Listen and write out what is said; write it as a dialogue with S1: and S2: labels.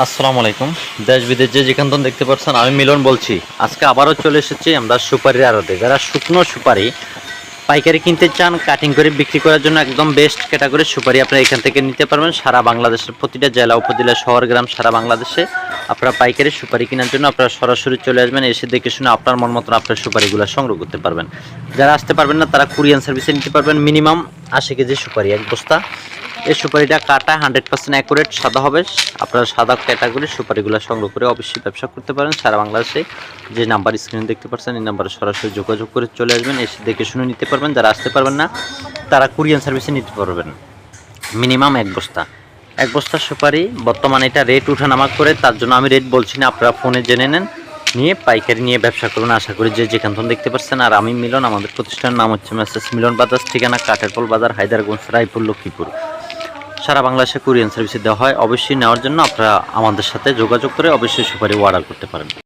S1: আসসালামু আলাইকুম। দেশ বিদেশ যে যেখান থেকে দেখতে পাচ্ছেন, আমি মিলন বলছি। আজকে আবারও চলে এসেছি আমরা সুপারির আড়তে। যারা শুকনো সুপারি, পাইকারি কিনতে চান কাটিং করে বিক্রি করার জন্য একদম বেস্ট ক্যাটাগরির সুপারি আপনারা এখান থেকে নিতে পারবেন। সারা বাংলাদেশের প্রতিটা জেলা, উপজেলা, শহর, গ্রাম, সারা বাংলাদেশে আপনারা পাইকারি সুপারি কেনার জন্য আপনারা সরাসরি চলে আসবেন। এসে দেখে শুনে আপনার মন মতন আপনার সুপারিগুলো সংগ্রহ করতে পারবেন। যারা আসতে পারবেন না, তারা কুরিয়ান সার্ভিসে নিতে পারবেন। মিনিমাম আশি কেজি সুপারি এক বস্তা। এই সুপারিটা কাটা হান্ড্রেড পার্সেন্ট অ্যাকুরেট সাদা হবে। আপনারা সাদা ক্যাটাগরির সুপারিগুলো সংগ্রহ করে অবশ্যই ব্যবসা করতে পারেন। সারা বাংলাদেশে যে নাম্বার স্ক্রিনে দেখতে পাচ্ছেন, এই নাম্বারে সরাসরি যোগাযোগ করে চলে আসবেন, এসে দেখে শুনে নিতে পারবেন। যারা আসতে পারবেন না, তারা কুরিয়ান সার্ভিসে নিতে পারবেন। মিনিমাম এক বস্তা। এক বস্তা সুপারি, বর্তমানে এটা রেট উঠানামা করে, তার জন্য আমি রেট বলছি না, আপনারা ফোনে জেনে নেন, নিয়ে পাইকারি নিয়ে ব্যবসা করুন। আশা করি যে যেখান থেকে দেখতে পাচ্ছেন আর আমি মিলন, আমাদের প্রতিষ্ঠানের নাম হচ্ছে মেসেস মিলন বাজার ঠিকানা কাঠেরপল বাজার, হায়দারগঞ্জ, রায়পুর, লক্ষ্মীপুর। সারা বাংলাদেশে কুরিয়ান সার্ভিসে দেওয়া হয়, অবশ্যই নেওয়ার জন্য আপনারা আমাদের সাথে যোগাযোগ করে অবশ্যই সুপারি অর্ডার করতে পারেন।